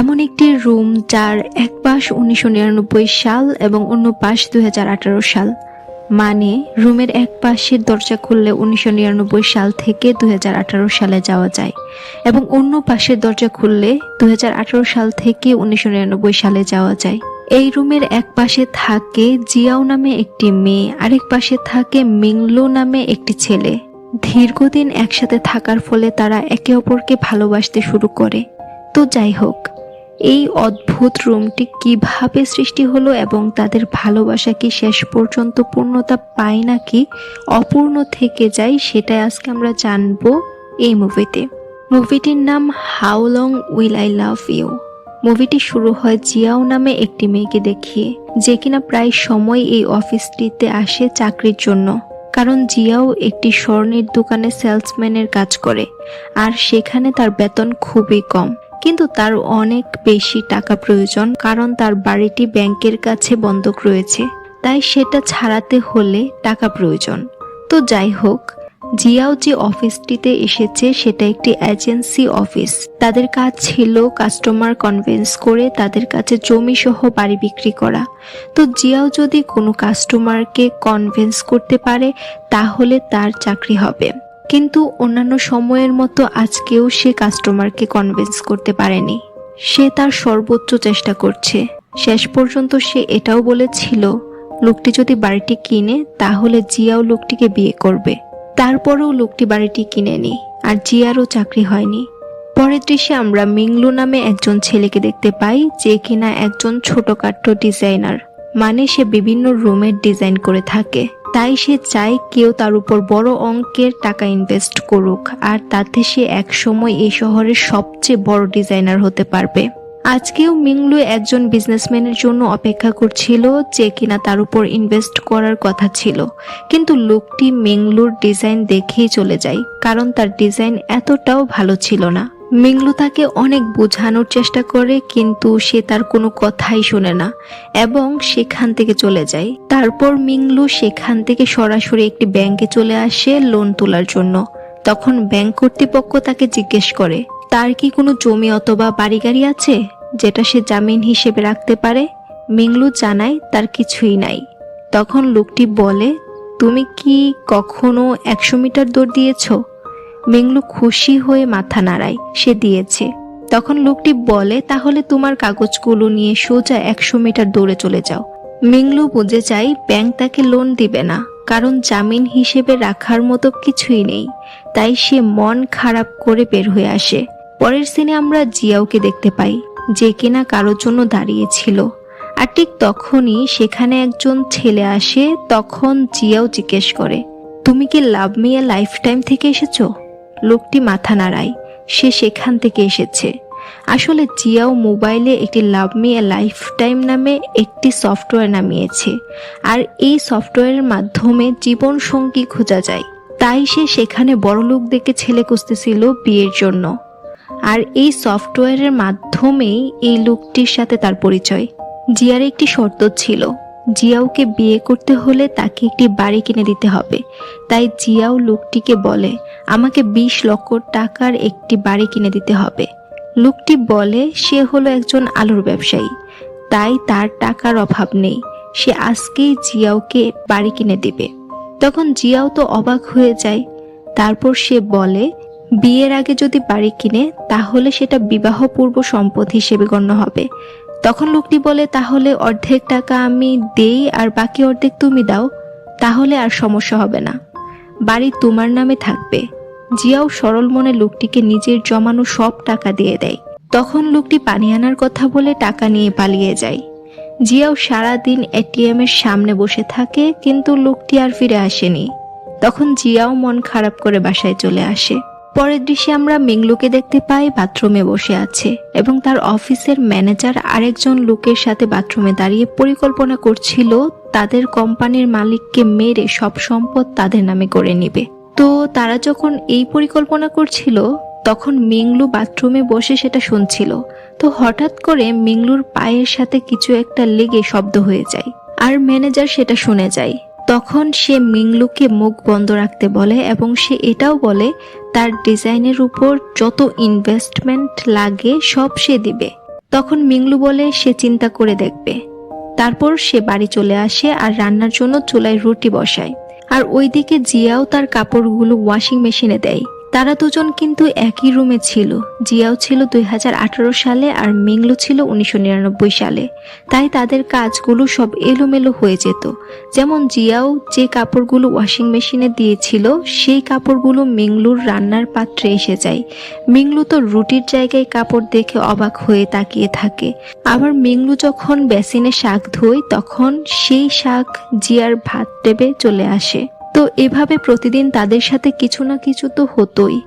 এমন একটি রুম যার এক পাশ উনিশশো নিরানব্বই সাল এবং অন্য পাশ দুই হাজার আঠারো সাল। মানে রুমের এক পাশের দরজা খুললে উনিশশো নিরানব্বই সাল থেকে দুই সালে যাওয়া যায় এবং অন্য পাশের দরজা খুললে দুই সাল থেকে উনিশশো নিরানব্বই সালে যাওয়া যায়। এই রুমের এক পাশে থাকে জিয়াও নামে একটি মেয়ে, আরেক পাশে থাকে মিংলো নামে একটি ছেলে। দীর্ঘদিন একসাথে থাকার ফলে তারা একে অপরকে ভালোবাসতে শুরু করে। তো যাই হোক এই অদ্ভুত রুমটি কীভাবে সৃষ্টি হলো এবং তাদের ভালোবাসা কি শেষ পর্যন্ত পূর্ণতা পায় নাকি অপূর্ণ থেকে যায় সেটাই আজকে আমরা জানব এই মুভিতে। মুভিটির নাম how long will I love you? মুভিটি শুরু হয় জিয়াও নামে একটি মেয়েকে দেখিয়ে, যে কিনা প্রায় সময় এই অফিসটিতে আসে চাকরির জন্য। কারণ জিয়াও একটি স্বর্ণের দোকানে সেলসম্যানের কাজ করে, আর সেখানে তার বেতন খুবই কম। কিন্তু তার অনেক বেশি টাকা প্রয়োজন, কারণ তার বাড়িটি ব্যাংকের কাছে বন্ধক রয়েছে। তাই সেটা ছাড়াতে হলে টাকা প্রয়োজন। তো যাই হোক, জিয়াও যে অফিসটিতে এসেছে সেটা একটি এজেন্সি অফিস। তাদের কাজ ছিল কাস্টমার কনভিন্স করে তাদের কাছে জমি সহ বাড়ি বিক্রি করা। তো জিয়াও যদি কোনো কাস্টমারকে কনভিন্স করতে পারে, তাহলে তার চাকরি হবে। কিন্তু অন্যান্য সময়ের মতো আজকেও সে কাস্টমারকে কনভিন্স করতে পারেনি। সে তার সর্বোচ্চ চেষ্টা করছে। শেষ পর্যন্ত সে এটাও বলেছিল, লোকটি যদি বাড়িটি কিনে, তাহলে জিয়াও লোকটিকে বিয়ে করবে। তারপরেও লোকটি বাড়িটি কিনেনি, আর জিয়ারও চাকরি হয়নি। পরের দৃশ্যে আমরা মিংলু নামে একজন ছেলেকে দেখতে পাই, যে কিনা একজন ছোটখাটো ডিজাইনার মানে সে বিভিন্ন রুমের ডিজাইন করে থাকে। তাই সে চায় কেউ তার উপর বড় অঙ্কের টাকা ইনভেস্ট করুক, আর তাতে সে একসময় এই শহরের সবচেয়ে বড় ডিজাইনার হতে পারবে। আজকেও মিংলু একজন বিজনেসম্যানের জন্য অপেক্ষা করছিল যে কিনা তার উপর ইনভেস্ট করার কথা ছিল। কিন্তু লোকটি মিংলুর ডিজাইন দেখেই চলে যায়, কারণ তার ডিজাইন এতটাও ভালো ছিল না। মিংলু তাকে অনেক বোঝানোর চেষ্টা করে, কিন্তু সে তার কোনো কথাই শোনে না এবং সেখান থেকে চলে যায়। তারপর মিংলু সেখান থেকে সরাসরি একটি ব্যাংকে চলে আসে লোন তোলার জন্য। তখন ব্যাংক কর্তৃপক্ষ তাকে জিজ্ঞেস করে, তার কি কোনো জমি অথবা বাড়ি গাড়ি আছে যেটা সে জামিন হিসেবে রাখতে পারে? মিংলু জানায়, তার কিছুই নাই। তখন লোকটি বলে, তুমি কি কখনো একশো মিটার দৌড় দিয়েছ? মিংলু খুশি হয়ে মাথা নাড়ায়। সে দিয়েছে। তখন লোকটি বলে, তাহলে তোমার কাগজগুলো নিয়ে সোজা একশো মিটার দৌড়ে চলে যাও। মিংলু বুঝে যায়, ব্যাংক তাকে লোন দিবে না, কারণ জামিন হিসেবে রাখার মতো কিছুই নেই। তাই সে মন খারাপ করে বের হয়ে আসে। পরের সিনে আমরা জিয়াওকে দেখতে পাই, যে কিনা কারোর জন্য দাঁড়িয়েছিল। আর ঠিক তখনই সেখানে একজন ছেলে আসে, তখন জিয়াও জিজ্ঞেস করে, তুমি কি লাভ মিয়া লাইফ টাইম থেকে এসেছ? লোকটি মাথা নাড়ায়। সে সেখান থেকে এসেছে। আসলে জিয়াও মোবাইলে একটি লাভ মি লাইফ টাইম নামে একটি সফটওয়্যার নামিয়েছে। আর এই সফটওয়্যারের মাধ্যমে জীবন সঙ্গী খোঁজা যায়। তাই সে সেখানে বড় লোক দেখে ছেলে খুঁজতেছিল বিয়ের জন্য। আর এই সফটওয়্যারের মাধ্যমেই এই লোকটির সাথে তার পরিচয়। জিয়ার একটি শর্ত ছিল। জিয়াওকে বিয়ে করতে হলে তাকে একটি বাড়ি কিনে দিতে হবে। তাই জিয়াও লোকটিকে বলে, আমাকে বিশ লক্ষ টাকার একটি বাড়ি কিনে দিতে হবে। লোকটি বলে, সে হলো একজন আলুর ব্যবসায়ী। তাই তার টাকার অভাব নেই। সে আজকেই জিয়াওকে বাড়ি কিনে দিবে। তখন জিয়াও তো অবাক হয়ে যায়। তারপর সে বলে, বিয়ের আগে যদি বাড়ি কিনে, তাহলে সেটা বিবাহ পূর্ব সম্পদ হিসেবে গণ্য হবে। তখন লোকটি বলে, তাহলে অর্ধেক টাকা আমি দেই আর বাকি অর্ধেক তুমি দাও, তাহলে আর সমস্যা হবে না। বাড়ি তোমার নামে থাকবে। জিয়াও সরল মনে লোকটিকে নিজের জমানো সব টাকা দিয়ে দেয়। তখন লোকটি পানি আনার কথা বলে টাকা নিয়ে পালিয়ে যায়। জিয়াও সারাদিন এটিএম এর সামনে বসে থাকে, কিন্তু লোকটি আর ফিরে আসেনি। তখন জিয়াও মন খারাপ করে বাসায় চলে আসে। পরের দৃশ্যে আমরা মিংলুকে দেখতে পাই বাথরুমে বসে আছে এবং তার অফিসের ম্যানেজার আরেকজন লোকের সাথে বাথরুমে দাঁড়িয়ে পরিকল্পনা করছিল তাদের কোম্পানির মালিককে মেরে সব সম্পদ তাদের নামে করে নিবে। তো তারা যখন এই পরিকল্পনা করছিল, তখন মিংলু বাথরুমে বসে সেটা শুনছিল। তো হঠাৎ করে মিংলুর পায়ের সাথে কিছু একটা লেগে শব্দ হয়ে যায় আর ম্যানেজার সেটা শুনে যায়। তখন সে মিংলুকে মুখ বন্ধ রাখতে বলে এবং সে এটাও বলে তার ডিজাইনের উপর যত ইনভেস্টমেন্ট লাগে সব সে দিবে। তখন মিংলু বলে, সে চিন্তা করে দেখবে। তারপর সে বাড়ি চলে আসে আর রান্নার জন্য চুলায় রুটি বসায়। আর ওইদিকে জিয়াও তার কাপড়গুলো ওয়াশিং মেশিনে দেয়। তারা দুজন কিন্তু একই রুমে ছিল। জিয়াও ছিল দু হাজার আঠেরো সালে আর মিংলু ছিল উনিশশো নিরানব্বই সালে। তাই তাদের কাজগুলো সব এলোমেলো হয়ে যেত। যেমন জিয়াও যে কাপড়গুলো ওয়াশিং মেশিনে দিয়েছিল, সেই কাপড়গুলো মিংলুর রান্নার পাত্রে এসে যায়। মিংলু তো রুটির জায়গায় কাপড় দেখে অবাক হয়ে তাকিয়ে থাকে। আবার মিংলু যখন বেসিনে শাক ধোয়, তখন সেই শাক জিয়ার ভাত টেবে চলে আসে। তো এভাবে প্রতিদিন তাদের সাথে কিছু না কিছু তো হতোই।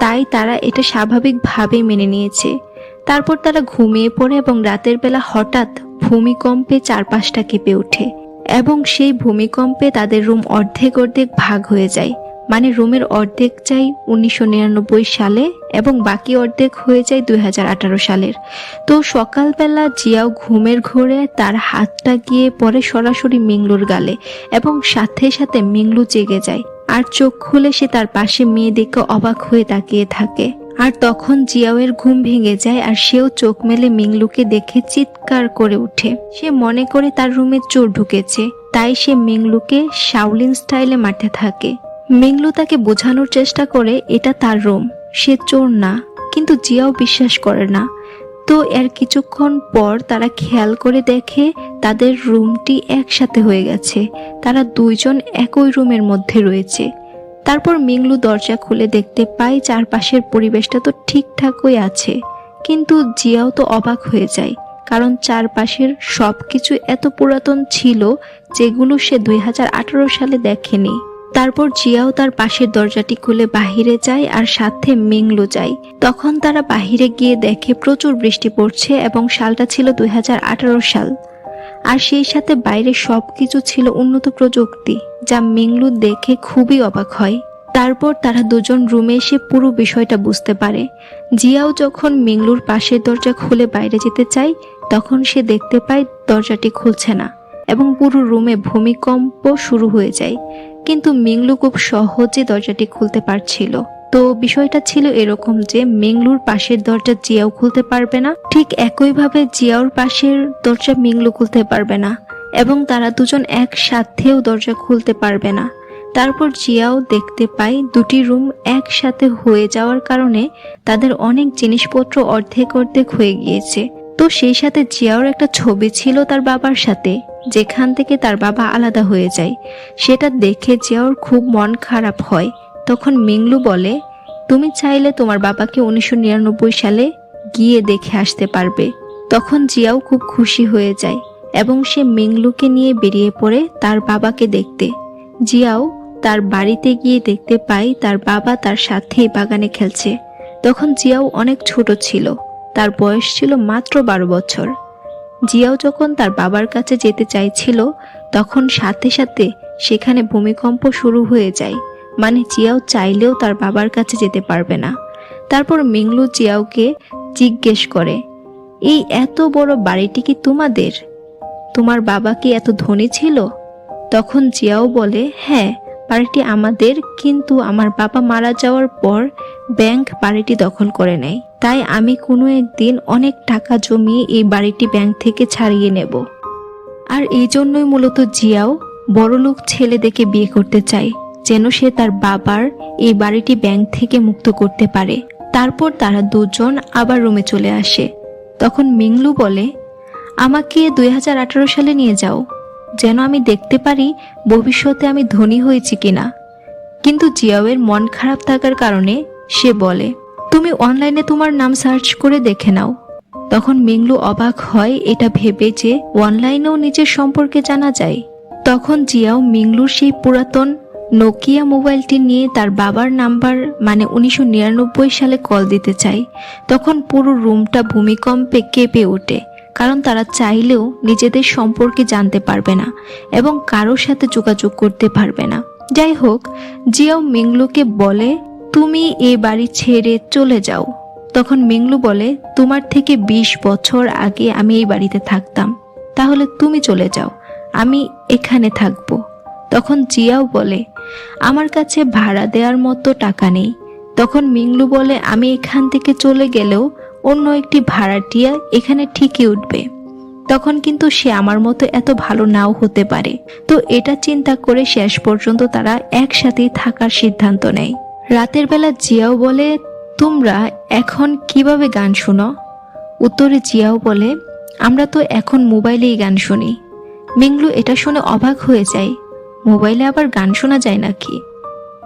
তাই তারা এটা স্বাভাবিকভাবে মেনে নিয়েছে। তারপর তারা ঘুমিয়ে পড়ে এবং রাতের বেলা হঠাৎ ভূমিকম্পে চারপাশটা কেঁপে ওঠে এবং সেই ভূমিকম্পে তাদের রুম অর্ধেক অর্ধেক ভাগ হয়ে যায়। মানে রুমের অর্ধেক চাই উনিশশো নিরানব্বই সালে এবং বাকি অর্ধেক হয়ে যায় দু হাজার আঠারো সালের। তো সকালবেলা জিয়াও ঘুমের ঘোরে, তার হাতটা গিয়ে পরে সরাসরি মিংলুর গালে এবং সাথে সাথে মিংলু জেগে যায়। আর চোখ খুলে সে তার পাশে মেয়ে দেখে অবাক হয়ে তাকিয়ে থাকে। আর তখন জিয়াওয়ের ঘুম ভেঙে যায় আর সেও চোখ মেলে মিংলুকে দেখে চিৎকার করে ওঠে। সে মনে করে তার রুমে চোর ঢুকেছে। তাই সে মিংলুকে শাওলিন স্টাইলে মারতে থাকে। মিংলু তাকে বোঝানোর চেষ্টা করে, এটা তার রুম। সে চোর না, কিন্তু জিয়াও বিশ্বাস করে না। তো এর কিছুক্ষণ পর তারা খেয়াল করে দেখে তাদের রুমটি একসাথে হয়ে গেছে। তারা দুইজন একই রুমের মধ্যে রয়েছে। তারপর মিংলু দরজা খুলে দেখতে পায় চারপাশের পরিবেশটা তো ঠিকঠাকই আছে। কিন্তু জিয়াও তো অবাক হয়ে যায়, কারণ চারপাশের সব কিছু এত পুরাতন ছিল যেগুলো সে দুই হাজার আঠেরো সালে দেখেনি। তারপর জিয়াও তার পাশের দরজাটি খুলে বাহিরে যায় আর সাথে মিংলু যায়। তখন তারা বাহিরে গিয়ে দেখে প্রচুর বৃষ্টি পড়ছে এবং সালটা ছিল দু হাজার আঠারো সাল। আর সেই সাথে বাইরে সবকিছু ছিল উন্নত প্রযুক্তি, যা মিংলু দেখে খুবই অবাক হয়। তারপর তারা দুজন রুমে এসে পুরো বিষয়টা বুঝতে পারে। জিয়াও যখন মিংলুর পাশের দরজা খুলে বাইরে যেতে চায়, তখন সে দেখতে পায় দরজাটি খুলছে না, এবং পুরো রুমে ভূমিকম্প শুরু হয়ে যায়। কিন্তু মিংলু খুব সহজে দরজাটি খুলতে পারছিল। তো বিষয়টা ছিল এরকম যে, মিংলুর পাশের দরজা জিয়াও খুলতে পারবে না, ঠিক একইভাবে জিয়াওর পাশের দরজা মিংলু খুলতে পারবে না, এবং তারা দুজন একসাথেও দরজা খুলতে পারবে না। তারপর জিয়াও দেখতে পায় দুটি রুম একসাথে হয়ে যাওয়ার কারণে তাদের অনেক জিনিসপত্র অর্ধেক অর্ধেক হয়ে গিয়েছে। তো সেই সাথে জিয়াওর একটা ছবি ছিল তার বাবার সাথে। যেখান থেকে তার বাবা আলাদা হয়ে যায়। সেটা দেখে জিয়াওর খুব মন খারাপ হয়। তখন মিংলু বলে, তুমি চাইলে তোমার বাবাকে উনিশশো নিরানব্বই সালে গিয়ে দেখে আসতে পারবে। তখন জিয়াও খুব খুশি হয়ে যায় এবং সে মিংলুকে নিয়ে বেরিয়ে পড়ে তার বাবাকে দেখতে। জিয়াও তার বাড়িতে গিয়ে দেখতে পায় তার বাবা তার সাথেই বাগানে খেলছে। তখন জিয়াও অনেক ছোট ছিল। তার বয়স ছিল মাত্র বারো বছর। জিয়াও যখন তার বাবার কাছে যেতে চাইছিল, তখন সাথে সাথে সেখানে ভূমিকম্প শুরু হয়ে যায়। মানে জিয়াও চাইলেও তার বাবার কাছে যেতে পারবে না। তারপর মিংলু জিয়াওকে জিজ্ঞেস করে, এই এত বড় বাড়িটি কি তোমাদের? তোমার বাবা কি এত ধনী ছিল? তখন জিয়াও বলে হ্যাঁ বাড়িটি আমাদের, কিন্তু আমার বাবা মারা যাওয়ার পর ব্যাংক বাড়িটি দখল করে নেয়। তাই আমি কোনো একদিন অনেক টাকা জমিয়ে এই বাড়িটি ব্যাংক থেকে ছাড়িয়ে নেব। আর এই জন্যই মূলত জিয়াও বড়লোক ছেলে দেখে বিয়ে করতে চায়, যেন সে তার বাবার এই বাড়িটি ব্যাংক থেকে মুক্ত করতে পারে। তারপর তারা দুজন আবার রুমে চলে আসে। তখন মিংলু বলে, আমাকে দুই হাজার আঠারো সালে নিয়ে যাও। যেন আমি দেখতে পারি ভবিষ্যতে আমি ধনী হয়েছি কিনা। কিন্তু জিয়াওয়ের মন খারাপ থাকার কারণে সে বলে তুমি অনলাইনে তোমার নাম সার্চ করে দেখে নাও। তখন মিংলু অবাক হয় এটা ভেবে যে অনলাইনেও নিজের সম্পর্কে জানা যায়। তখন জিয়াও মিংলুর সেই পুরাতন নোকিয়া মোবাইলটি নিয়ে তার বাবার নাম্বার মানে উনিশশো নিরানব্বই সালে কল দিতে চায়। তখন পুরো রুমটা ভূমিকম্পে কেঁপে ওঠে, কারণ তারা চাইলেও নিজেদের সম্পর্কে জানতে পারবে না এবং কারোর সাথে যোগাযোগ করতে পারবে না। যাই হোক, জিয়াও মিংলুকে বলে তুমি এ বাড়ি ছেড়ে চলে যাও। তখন মিংলু বলে, তোমার থেকে ২০ বছর আগে আমি এই বাড়িতে থাকতাম। তাহলে তুমি চলে যাও, আমি এখানে থাকব। তখন জিয়াও বলে, আমার কাছে ভাড়া দেওয়ার মতো টাকা নেই। তখন মিংলু বলে, আমি এখান থেকে চলে গেলেও অন্য একটি ভাড়াটিয়া এখানে ঠিকই উঠবে। তখন কিন্তু সে আমার মতো এত ভালো নাও হতে পারে। তো এটা চিন্তা করে শেষ পর্যন্ত তারা একসাথেই থাকার সিদ্ধান্ত নেয়। রাতের বেলা জিয়াও বলে, তোমরা এখন কীভাবে গান শুনো? উত্তরে জিয়াও বলে, আমরা তো এখন মোবাইলেই গান শুনি। মিংলু এটা শুনে অবাক হয়ে যায়, মোবাইলে আবার গান শোনা যায় নাকি?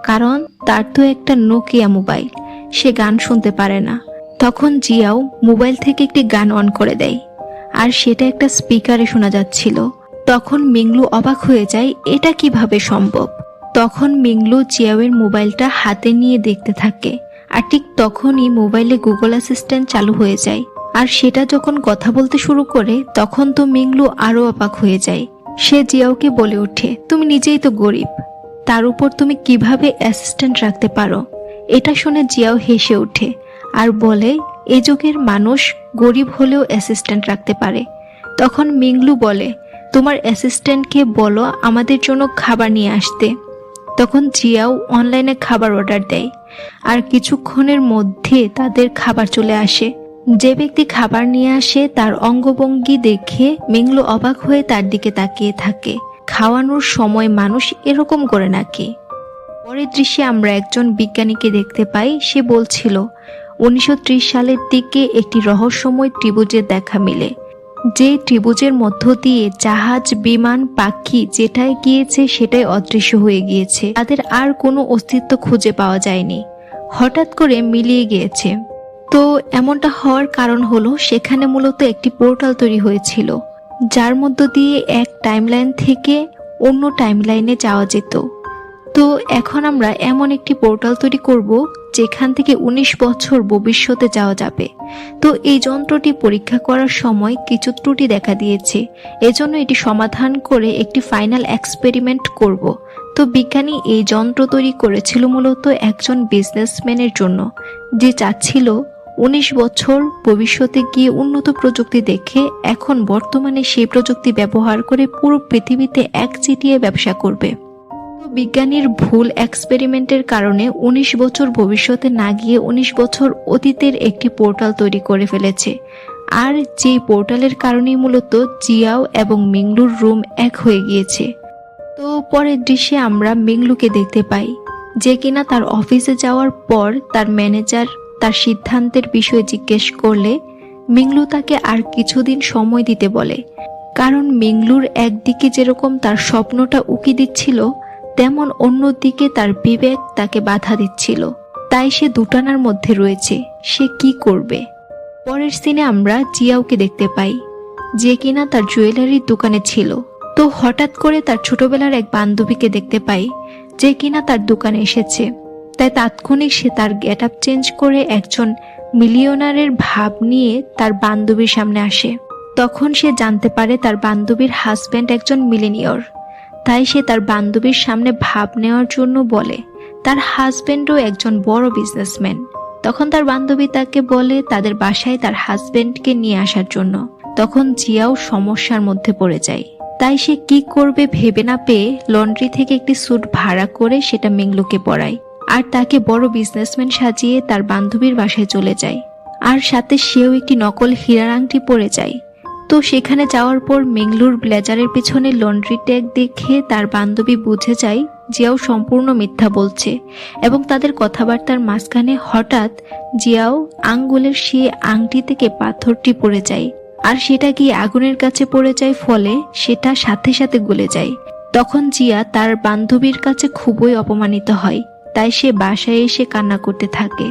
কারণ তার তো একটা নোকিয়া মোবাইল, সে গান শুনতে পারে না। তখন জিয়াও মোবাইল থেকে একটি গান অন করে দেয়, আর সেটা একটা স্পিকারে শোনা যাচ্ছিল। তখন মিংলু অবাক হয়ে যায়, এটা কীভাবে সম্ভব? তখন মিংলু জিয়াওয়ের মোবাইলটা হাতে নিয়ে দেখতে থাকে। আর ঠিক তখনই মোবাইলে গুগল অ্যাসিস্ট্যান্ট চালু হয়ে যায়। আর সেটা যখন কথা বলতে শুরু করে, তখন তো মিংলু আরও অবাক হয়ে যায়। সে জিয়াওকে বলে ওঠে, তুমি নিজেই তো গরিব। তার উপর তুমি কীভাবে অ্যাসিস্ট্যান্ট রাখতে পারো? এটা শুনে জিয়াও হেসে ওঠে আর বলে, এ যুগের মানুষ গরিব হলেও অ্যাসিস্ট্যান্ট রাখতে পারে। তখন মিংলু বলে, তোমার অ্যাসিস্ট্যান্টকে বলো আমাদের জন্য খাবার নিয়ে আসতে। তখন জিয়াও অনলাইনে খাবার অর্ডার দেয়। আর কিছুক্ষণের মধ্যে তাদের খাবার চলে আসে। যে ব্যক্তি খাবার নিয়ে আসে, তার অঙ্গভঙ্গি দেখে মিংলু অবাক হয়ে তার দিকে তাকিয়ে থাকে। খাওয়ানোর সময় মানুষ এরকম করে নাকি? পরের দৃশ্যে আমরা একজন বিজ্ঞানীকে দেখতে পাই। সে বলছিল, উনিশশো ত্রিশ সালের দিকে একটি রহস্যময় ত্রিভুজের দেখা মিলে। যে ত্রিভুজের মধ্য দিয়ে জাহাজ, বিমান, পাখি যেটাই গিয়েছে সেটাই অদৃশ্য হয়ে গিয়েছে। তাদের আর কোনো অস্তিত্ব খুঁজে পাওয়া যায়নি। হঠাৎ করে মিলিয়ে গিয়েছে। তো এমনটা হওয়ার কারণ হলো সেখানে মূলত একটি পোর্টাল তৈরি হয়েছিল, যার মধ্য দিয়ে এক টাইমলাইন থেকে অন্য টাইমলাইনে যাওয়া যেত। তো এখন আমরা এমন একটি পোর্টাল তৈরি করব যেখান থেকে ১৯ বছর ভবিষ্যতে যাওয়া যাবে। তো এই যন্ত্রটি পরীক্ষা করার সময় কিছু ত্রুটি দেখা দিয়েছে। এজন্য এটি সমাধান করে একটি ফাইনাল এক্সপেরিমেন্ট করব। তো বিজ্ঞানী এই যন্ত্র তৈরি করেছিল মূলত একজন বিজনেসম্যানের জন্য, যে চাচ্ছিল উনিশ বছর ভবিষ্যতে গিয়ে উন্নত প্রযুক্তি দেখে এখন বর্তমানে সেই প্রযুক্তি ব্যবহার করে পুরো পৃথিবীতে এক চিটিয়ে ব্যবসা করবে। বিজ্ঞানীর ভুল এক্সপেরিমেন্টের কারণে ১৯ বছর ভবিষ্যতে না গিয়ে ১৯ বছর অতীতের একটি পোর্টাল তৈরি করে ফেলেছে। আর যে পোর্টালের কারণেই মূলত জিয়াও এবং মিংলুর রুম এক হয়ে গিয়েছে। তো পরের দৃশ্যে আমরা মিংলুকে দেখতে পাই, যে কিনা তার অফিসে যাওয়ার পর তার ম্যানেজার তার সিদ্ধান্তের বিষয়ে জিজ্ঞেস করলে মিংলু তাকে আর কিছুদিন সময় দিতে বলে। কারণ মিংলুর একদিকে যেরকম তার স্বপ্নটা উকি দিচ্ছিল তেমন অন্যদিকে তার বিবেক তাকে বাধা দিচ্ছিল। তাই সে দুটানার মধ্যে রয়েছে। সে কি করবে? পরের সিনে আমরা জিয়াওকে দেখতে পাই, যে কিনা তার জুয়েলারির দোকানে ছিল। তো হঠাৎ করে তার ছোটবেলার এক বান্ধবীকে দেখতে পাই, যে কিনা তার দোকানে এসেছে। তাই তাৎক্ষণিক সে তার গেট আপ চেঞ্জ করে একজন মিলিয়নারের ভাব নিয়ে তার বান্ধবীর সামনে আসে। তখন সে জানতে পারে তার বান্ধবীর হাজব্যান্ড একজন মিলেনিয়র তাই সে তার বান্ধবীর সামনে ভাব নেওয়ার জন্য বলে। তার হাজব্যান্ডও একজন বড় বিজনেসম্যান তখন তার বান্ধবী তাকে বলে তাদের বাসায় তার হাজব্যান্ডকে নিয়ে আসার জন্য। তখন জিয়াও সমস্যার মধ্যে পড়ে যায়। তাই সে কি করবে ভেবে না পেয়ে লন্ড্রি থেকে একটি স্যুট ভাড়া করে সেটা মিংলুকে পরায়। আর তাকে বড় বিজনেসম্যান সাজিয়ে তার বান্ধবীর বাসায় চলে যায়। আর সাথে সেও একটি নকল হীরার আংটি পরে যায়। তো সেখানে যাওয়ার পর মেংলুর ব্লেজারের পেছনে লন্ড্রি ট্যাগ দেখে তার বান্ধবী বুঝে যায় জিয়াও সম্পূর্ণ মিথ্যা বলছে এবং তাদের কথাবার্তার মাঝখানে হঠাৎ জিয়াও আঙ্গুলের সে আংটি থেকে পাথরটি পড়ে যায়। আর সেটা গিয়ে আগুনের কাছে পড়ে যায়, ফলে সেটা সাথে সাথে গলে যায়। তখন জিয়া তার বান্ধবীর কাছে খুবই অপমানিত হয়, তাই সে বাসায় এসে কান্না করতে থাকে।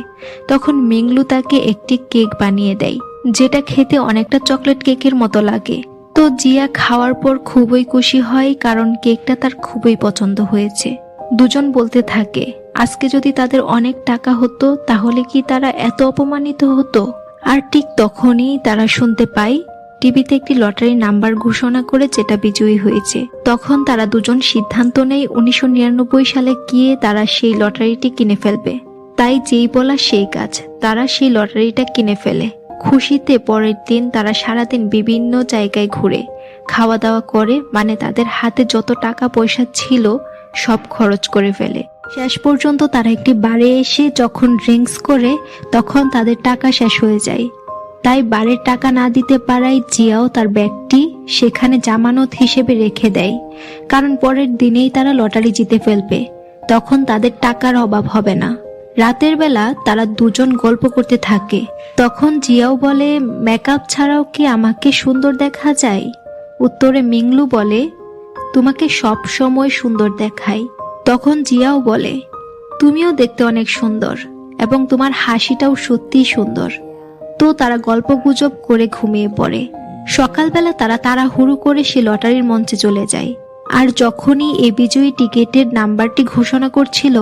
তখন মিংলু তাকে একটি কেক বানিয়ে দেয়। যেটা খেতে অনেকটা চকলেট কেকের মতো লাগে। তো জিয়া খাওয়ার পর খুবই খুশি হয় কারণ কেকটা তার খুবই পছন্দ হয়েছে। দুজন বলতে থাকে, আজকে যদি তাদের অনেক টাকা হতো, তাহলে কি তারা এত অপমানিত হতো? আর ঠিক তখনই তারা শুনতে পায়, টিভিতে একটি লটারি নাম্বার ঘোষণা করে যেটা বিজয়ী হয়েছে। তখন তারা দুজন সিদ্ধান্ত নেয় উনিশশো নিরানব্বই সালে গিয়ে তারা সেই লটারিটি কিনে ফেলবে। তাই যেই বলা সেই কাজ, তারা সেই লটারিটা কিনে ফেলে। খুশিতে পরের দিন তারা সারাদিন বিভিন্ন জায়গায় ঘুরে খাওয়া দাওয়া করে মানে তাদের হাতে যত টাকা পয়সা ছিল সব খরচ করে ফেলে। শেষ পর্যন্ত তারা একটি বারে এসে যখন ড্রিঙ্কস করে, তখন তাদের টাকা শেষ হয়ে যায়। তাই বারের টাকা না দিতে পারায় জিয়াও তার ব্যাগটি সেখানে জামানত হিসেবে রেখে দেয়। কারণ পরের দিনেই তারা লটারি জিতে ফেলবে। তখন তাদের টাকার অভাব হবে না। রাতের বেলা তারা দুজন গল্প করতে থাকে। তখন জিয়াও বলে, মেকআপ ছাড়াও কি আমাকে সুন্দর দেখা যায়? উত্তরে মিংলু বলে, তোমাকে সব সময় সুন্দর দেখায় তখন জিয়াও বলে, তুমিও দেখতে অনেক সুন্দর এবং তোমার হাসিটাও সত্যিই সুন্দর। তো তারা গল্প গুজব করে ঘুমিয়ে পড়ে। সকালবেলা তারা তাড়াহুড়ো করে সে লটারির মঞ্চে চলে যায়। আর যখনই এ বিজয়ী টিকেটের নাম্বারটি ঘোষণা করছিল,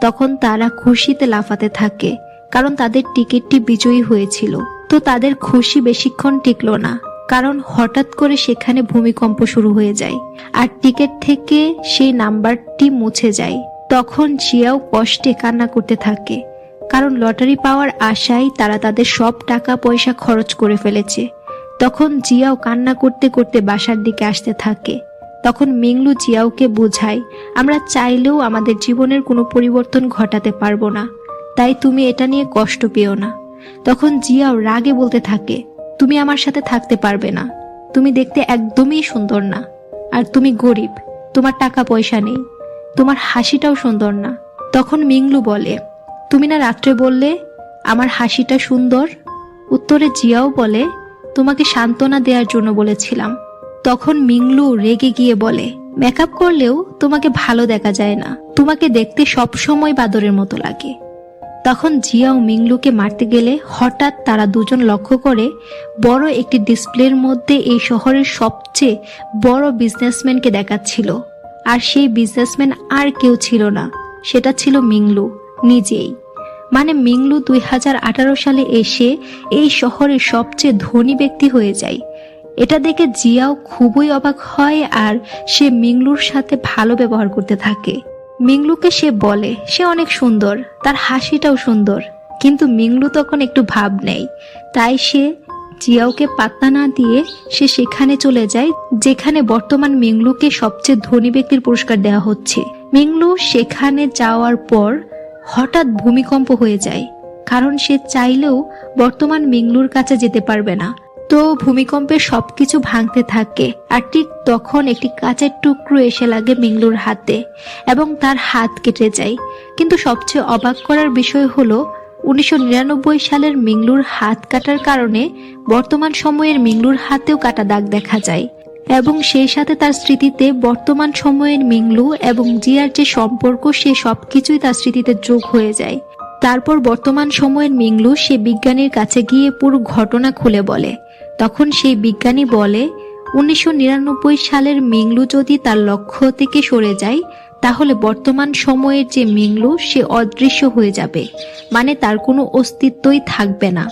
তখন তারা খুশিতে লাফাতে থাকে, কারণ তাদের টিকিটটি বিজয়ী হয়েছিল। তো তাদের খুশি বেশিক্ষণ টিকলো না, কারণ হঠাৎ করে সেখানে ভূমিকম্প শুরু হয়ে যায়, আর টিকিট থেকে সেই নাম্বারটি মুছে যায়। তখন জিয়াও কষ্টে কান্না করতে থাকে, কারণ লটারি পাওয়ার আশায় তারা তাদের সব টাকা পয়সা খরচ করে ফেলেছে। তখন জিয়াও কান্না করতে করতে বাসার দিকে আসতে থাকে তখন মিংলু জিয়াওকে বোঝায়, আমরা চাইলেও আমাদের জীবনের কোনো পরিবর্তন ঘটাতে পারব না। তাই তুমি এটা নিয়ে কষ্ট পেও না। তখন জিয়াও রাগে বলতে থাকে, তুমি আমার সাথে থাকতে পারবে না। তুমি দেখতে একদমই সুন্দর না। আর তুমি গরিব, তোমার টাকা পয়সা নেই, তোমার হাসিটাও সুন্দর না। তখন মিংলু বলে, তুমি না রাত্রে বললে, আমার হাসিটা সুন্দর? উত্তরে জিয়াও বলে, তোমাকে সান্ত্বনা দেওয়ার জন্য বলেছিলাম। তখন মিংলু রেগে গিয়ে বলে মেকআপ করলেও তোমাকে ভালো দেখা যায় না। তোমাকে দেখতে সব সময় বাদরের মতো লাগে। তখন জিয়াও মিংলুকে মারতে গেলে হঠাৎ তারা দুজন লক্ষ্য করে বড় একটি ডিসপ্লের মধ্যে এই শহরের সবচেয়ে বড় বিজনেসম্যানকে দেখাচ্ছিল। আর সেই বিজনেসম্যান আর কেউ ছিল না, সেটা ছিল মিংলু, নিজেই। মানে মিংলু দুই হাজার আঠারো সালে এসে এই শহরের সবচেয়ে ধনী ব্যক্তি হয়ে যায়। এটা দেখে জিয়াও খুবই অবাক হয় আর সে মিংলুর সাথে ভালো ব্যবহার করতে থাকে। মিংলুকে সে বলে, সে অনেক সুন্দর, তার হাসিটাও সুন্দর। কিন্তু মিংলু তখন একটু ভাব নেয়। তাই সে জিয়াওকে পাত্তা না দিয়ে সে সেখানে চলে যায়, যেখানে বর্তমান মিংলুকে সবচেয়ে ধনী ব্যক্তির পুরস্কার দেওয়া হচ্ছে। মিংলু সেখানে যাওয়ার পর হঠাৎ ভূমিকম্প হয়ে যায়, কারণ সে চাইলেও বর্তমান মিংলুর কাছে যেতে পারবে না। তো ভূমিকম্পে সবকিছু ভাঙতে থাকে, আর ঠিক তখন একটি কাঁচের টুকরো এসে লাগে মিংলুর হাতে এবং তার হাত কেটে যায়। কিন্তু সবচেয়ে অবাক করার বিষয় হলো, উনিশশো সালের মিংলুর হাত কাটার কারণে বর্তমান সময়ের মিংলুর হাতেও কাটা দাগ দেখা যায় এবং সেই সাথে তার স্মৃতিতে বর্তমান সময়ের মিংলু এবং জিয়ার যে সম্পর্ক, সে সবকিছুই তার স্মৃতিতে যোগ হয়ে যায়। তারপর বর্তমান সময়ের মিংলু সে বিজ্ঞানীর কাছে গিয়ে পুরো ঘটনা খুলে বলে। তখন সেই বিজ্ঞানী বলে, উনিশশো নিরানব্বই সালের মিংলু যদি তার লক্ষ্য থেকে সরে যায়, তাহলে বর্তমান সময়ের যে মিংলু, সে অদৃশ্য হয়ে যাবে। মানে তার কোনো অস্তিত্বই থাকবে না।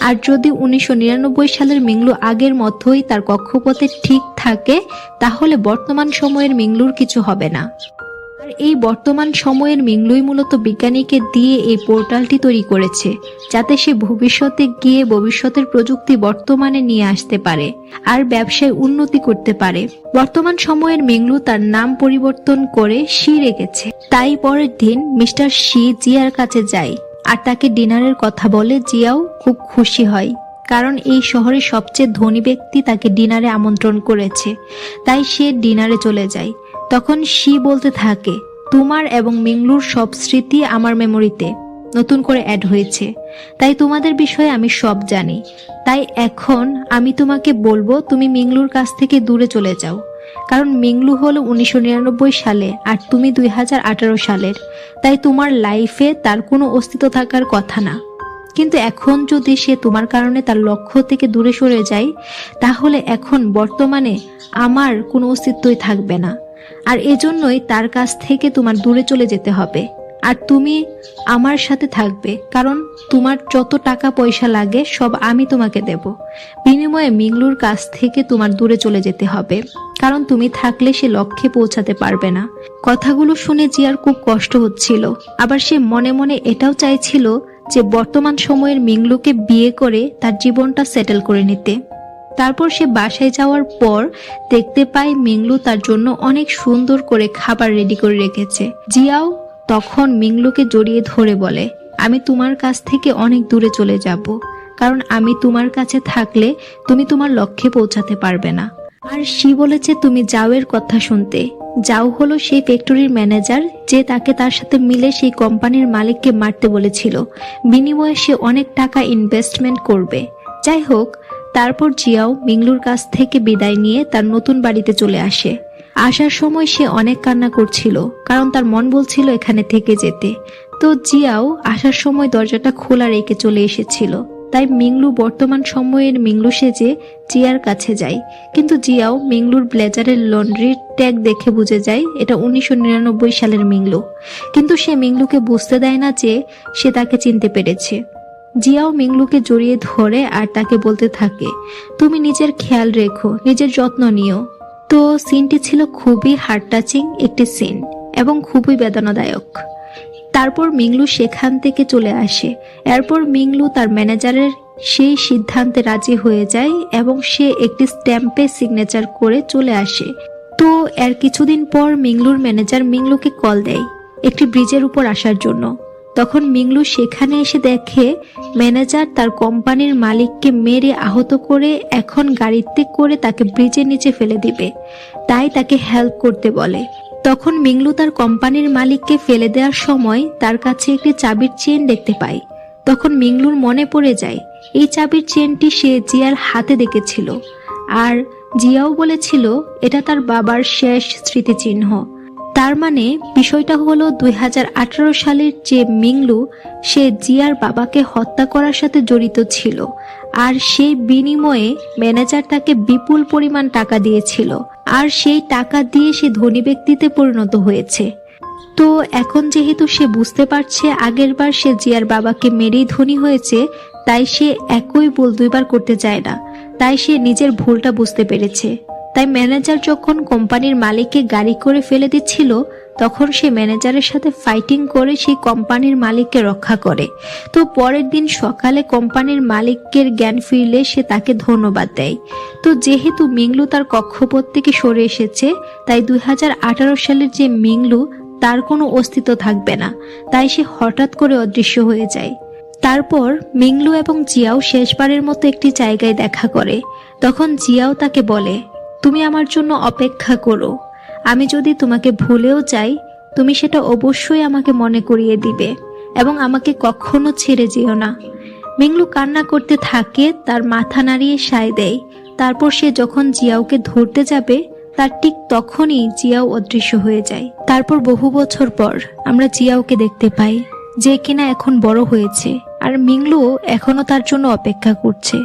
আর যদি উনিশশো নিরানব্বই সালের মিংলু আগের মতোই তার কক্ষপথে ঠিক থাকে, তাহলে বর্তমান সময়ের মিংলুর কিছু হবে না। আর এই বর্তমান সময়ের মিংলুই মূলত বিজ্ঞানীকে দিয়ে এই পোর্টালটি তৈরি করেছে, যাতে সে ভবিষ্যতে গিয়ে ভবিষ্যতের প্রযুক্তি বর্তমানে নিয়ে আসতে পারে আর ব্যবসায় উন্নতি করতে পারে। বর্তমান সময়ের মিংলু তার নাম পরিবর্তন করে শি রেখেছে। তাই পরের দিন মিস্টার শি জিয়ার কাছে যায় আর তাকে ডিনারের কথা বলে জিয়াও খুব খুশি হয়, কারণ এই শহরের সবচেয়ে ধনী ব্যক্তি তাকে ডিনারে আমন্ত্রণ করেছে। তাই সে ডিনারে চলে যায় তখন শি বলতে থাকে, তোমার এবং মিংলুর সব স্মৃতি আমার মেমোরিতে নতুন করে অ্যাড হয়েছে। তাই তোমাদের বিষয়ে আমি সব জানি। তাই এখন আমি তোমাকে বলব, তুমি মিংলুর কাছ থেকে দূরে চলে যাও। কারণ মিংলু হলো উনিশশো সালে আর তুমি দুই হাজার আঠারো সালের। তাই তোমার লাইফে তার কোনো অস্তিত্ব থাকার কথা না। কিন্তু এখন যদি সে তোমার কারণে তার লক্ষ্য থেকে দূরে সরে যায়, তাহলে এখন বর্তমানে আমার কোনো অস্তিত্বই থাকবে না। আর এজন্যই তার কাছ থেকে তোমার দূরে চলে যেতে হবে। আর তুমি আমার সাথে থাকবে, কারণ তোমার যত টাকা পয়সা লাগে, সব আমি তোমাকে দেব। বিনিময়ে মিংলুর কাছ থেকে তোমার দূরে চলে যেতে হবে, কারণ তুমি থাকলে সে লক্ষ্যে পৌঁছাতে পারবে না। কথাগুলো শুনে জিয়ার খুব কষ্ট হচ্ছিল। আবার সে মনে মনে এটাও চাইছিল যে বর্তমান সময়ের মিংলুকে বিয়ে করে তার জীবনটা সেটেল করে নিতে। তারপর সে বাসায় যাওয়ার পর দেখতে পায় মিংলু তার জন্য অনেক সুন্দর করে খাবার রেডি করে রেখেছে। জিয়াও তখন মিংলুকে জড়িয়ে ধরে বলে, আমি তোমার কাছ থেকে অনেক দূরে চলে যাব, কারণ আমি তোমার কাছে থাকলে তুমি তোমার লক্ষ্যে পৌঁছাতে পারবে না। আর সি বলেছে, তুমি যাওয়ের কথা শুনতে। যাও হলো সেই ফ্যাক্টরির ম্যানেজার যে তাকে তার সাথে মিলে সেই কোম্পানির মালিককে মারতে বলেছিল। বিনিময়ে সে অনেক টাকা ইনভেস্টমেন্ট করবে। যাই হোক তারপর জিয়াও মিংলুর কাছ থেকে বিদায় নিয়ে তার নতুন বাড়িতে চলে আসে। আসার সময় সে অনেক কান্না করছিল, কারণ তার মন বলছিল এখানে থেকে যেতে। তো জিয়াও আসার সময় দরজাটা খোলা রেখে চলে এসেছিল। তাই মিংলু বর্তমান সময়ের মিংলু সেজে জিয়ার কাছে যায়। কিন্তু জিয়াও মিংলুর ব্লেজারের লন্ড্রির ট্যাগ দেখে বুঝে যায়, এটা উনিশশো নিরানব্বই সালের মিংলু। কিন্তু সে মিংলুকে বুঝতে দেয় না যে সে তাকে চিনতে পেরেছে। জিয়াও মিংলুকে জড়িয়ে ধরে আর তাকে বলতে থাকে, তুমি নিজের খেয়াল রেখো, নিজের যত্ন নিও। তো সিনটি ছিল খুবই হার্ট টাচিং একটি সিন এবং খুবই বেদনাদায়ক। তারপর মিংলু সেখান থেকে চলে আসে। এরপর মিংলু তার ম্যানেজারের সেই সিদ্ধান্তে রাজি হয়ে যায় এবং সে একটি স্ট্যাম্পে সিগনেচার করে চলে আসে। তো এর কিছুদিন পর মিংলুর ম্যানেজার মিংলুকে কল দেয় একটি ব্রিজের উপর আসার জন্য। তখন মিংলু সেখানে এসে দেখে ম্যানেজার তার কোম্পানির মালিককে মেরে আহত করে এখন গাড়িতে করে তাকে ব্রিজের নিচে ফেলে দিবে। তাই তাকে হেল্প করতে বলে। তখন মিংলু তার কোম্পানির মালিককে ফেলে দেওয়ার সময় তার কাছে একটি চাবির চেন দেখতে পায়। তখন মিংলুর মনে পড়ে যায়, এই চাবির চেনটি সে জিয়ার হাতে দেখেছিল। আর জিয়াও বলেছিল, এটা তার বাবার শেষ স্মৃতিচিহ্ন। তার মানে বিষয়টা হলো দুই হাজার আঠেরো সালের যে মিংলু, সে জিয়ার বাবাকে হত্যা করার সাথে জড়িত ছিল আর সেই বিনিময়ে ম্যানেজার তাকে বিপুল পরিমাণ টাকা দিয়েছিল আর সেই টাকা দিয়ে সে ধনী ব্যক্তিতে পরিণত হয়েছে। তো এখন যেহেতু সে বুঝতে পারছে আগেরবার সে জিয়ার বাবাকে মেরেই ধনী হয়েছে, তাই সে একই বল দুইবার করতে চায় না। তাই সে নিজের ভুলটা বুঝতে পেরেছে। তাই ম্যানেজার যখন কোম্পানির মালিককে গাড়ি করে ফেলে দিচ্ছিল, তখন সে ম্যানেজারের সাথে ফাইটিং করে সেই কোম্পানির মালিককে রক্ষা করে। তো পরের দিন সকালে কোম্পানির মালিকের জ্ঞান ফিরলে সে তাকে ধন্যবাদ দেয়। তো যেহেতু মিংলু তার কক্ষপথ থেকে সরে এসেছে, তাই দুই হাজার আঠারো সালের যে মিংলু, তার কোনো অস্তিত্ব থাকবে না। তাই সে হঠাৎ করে অদৃশ্য হয়ে যায়। তারপর মিংলু এবং জিয়াও শেষবারের মতো একটি জায়গায় দেখা করে। তখন জিয়াও তাকে বলে, তুমি আমার জন্য অপেক্ষা করো। আমি যদি তোমাকে ভুলেও যাই, তুমি সেটা অবশ্যই আমাকে মনে করিয়ে দিবে এবং আমাকে কখনো ছেড়ে যেও না। মিংলু কান্না করতে থাকে, তার মাথা নাড়িয়ে সায় দেয়। তারপর সে যখন জিয়াওকে ধরতে যাবে, তার ঠিক তখনই জিয়াও অদৃশ্য হয়ে যায়। তারপর বহু বছর পর আমরা জিয়াওকে দেখতে পাই, যে কিনা এখন বড় হয়েছে। আর মিংলু এখনও তার জন্য অপেক্ষা করছে।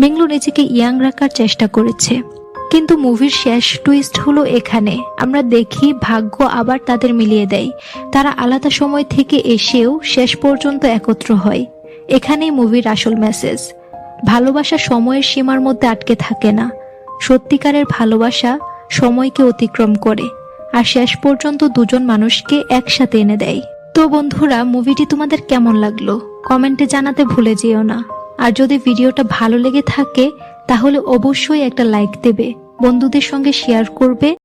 মিংলু নিজেকে ইয়াং রাখার চেষ্টা করেছে। কিন্তু মুভির শেষ টুইস্ট হলো এখানে। আমরা দেখি ভাগ্য আবার তাদের মিলিয়ে দেয়। তারা আলাদা সময় থেকে এসেও শেষ পর্যন্ত একত্র হয়। এখানেই মুভির আসল মেসেজ ভালোবাসা সময়ের সীমার মধ্যে আটকে থাকে না। সত্যিকারের ভালোবাসা সময়কে অতিক্রম করে। আর শেষ পর্যন্ত দুজন মানুষকে একসাথে এনে দেয়। তো বন্ধুরা, মুভিটি তোমাদের কেমন লাগল? কমেন্টে জানাতে ভুলে যেও না। আর যদি ভিডিওটা ভালো লেগে থাকে, তাহলে অবশ্যই একটা লাইক দেবে। বন্ধুদের সঙ্গে শেয়ার করবে।